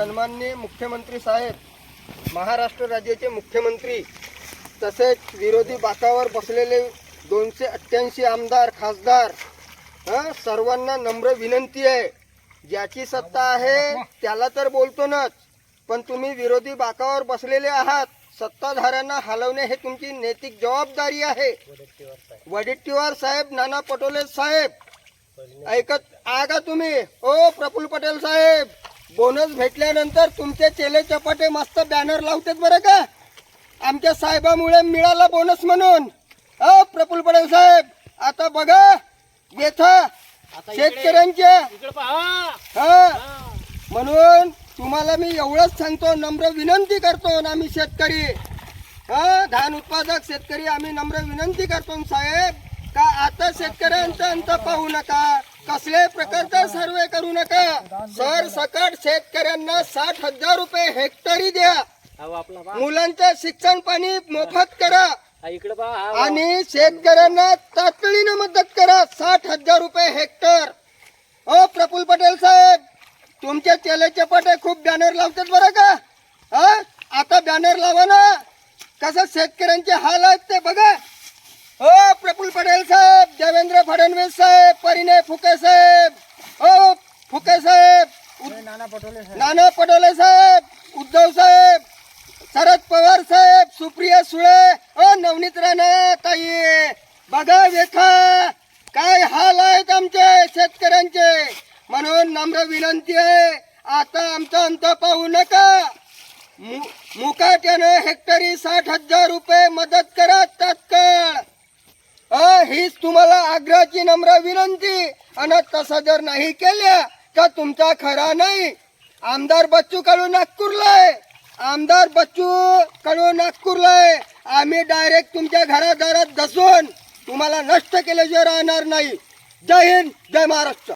सन्माननीय मुख्यमंत्री साहेब महाराष्ट्र राज्याचे मुख्यमंत्री तसेच विरोधी बाकावर बसलेले दोनशे अठ्ठ्याऐंशी आमदार खासदार सर्वांना नम्र विनंती आहे. ज्याची सत्ता आहे त्याला तर बोलतोनच. पण तुम्ही विरोधी बाकावर बसलेले आहात सत्ताधाऱ्यांना हलवणे हे तुमची नैतिक जबाबदारी आहे. वडेट्टीवार साहेब नाना पटोले साहेब ऐकत आहे का तुम्ही? ओ प्रफुल्ल पटेल साहेब बोनस भेटल्यानंतर तुमचे चेले चपाटे मस्त बॅनर लावतात बरं का? आमच्या साहेबामुळे मिळाला बोनस म्हणून. अ प्रफुल्ल पटेल साहेब आता बघा व्यथा शेतकऱ्यांच्या. हा. म्हणून तुम्हाला मी एवढंच सांगतो नम्र विनंती करतो आम्ही शेतकरी. हा धान उत्पादक शेतकरी आम्ही नम्र विनंती करतो साहेब का आता शेतकऱ्यांचा अंत पाहू नका. कसल्याही प्रकारचा सर्वे करू नका. सर सकट शेतकऱ्यांना साठ हजार रुपये हेक्टरी द्या. मुलांचं शिक्षण पाणी मोफत करा. आणि शेतकऱ्यांना तातडीने मदत करा. साठ हजार रुपये हेक्टर. हो प्रफुल्ल पटेल साहेब तुमच्या चेले चपाटे खूप बॅनर लावतात बरं का? हा आता बॅनर लावा ना. कसं शेतकऱ्यांचे हाल आहेत ते बघा. हो प्रफुल्ल पटेल साहेब देवेंद्र फडणवीस साहेब परिणय फुके साहेब. हो फुके साहेब. नाना पटोले साहेब. उद्धव साहेब शरद पवार साहेब सुप्रिया सुळे. अ नवनीत राणा ताई. बघा व्यथा काय हाल आहेत आमचे शेतकऱ्यांचे. म्हणून नम्र विनंती आहे आता आमचा अंत पाहू नका. मुकाट्यानं हेक्टरी साठ हजार रुपये मदत करा. तुम्हाला आग्रहाची नम्र विनंती. आणि तसं जर नाही केल्या तर तुमचा खरा नाही. आमदार बच्चू कडू नागपूरलाय. आमदार बच्चू कडू नागपूरलाय. आम्ही डायरेक्ट तुमच्या घरादारात घसून तुम्हाला नष्ट केल्याशिवाय राहणार नाही. जय हिंद जय महाराष्ट्र.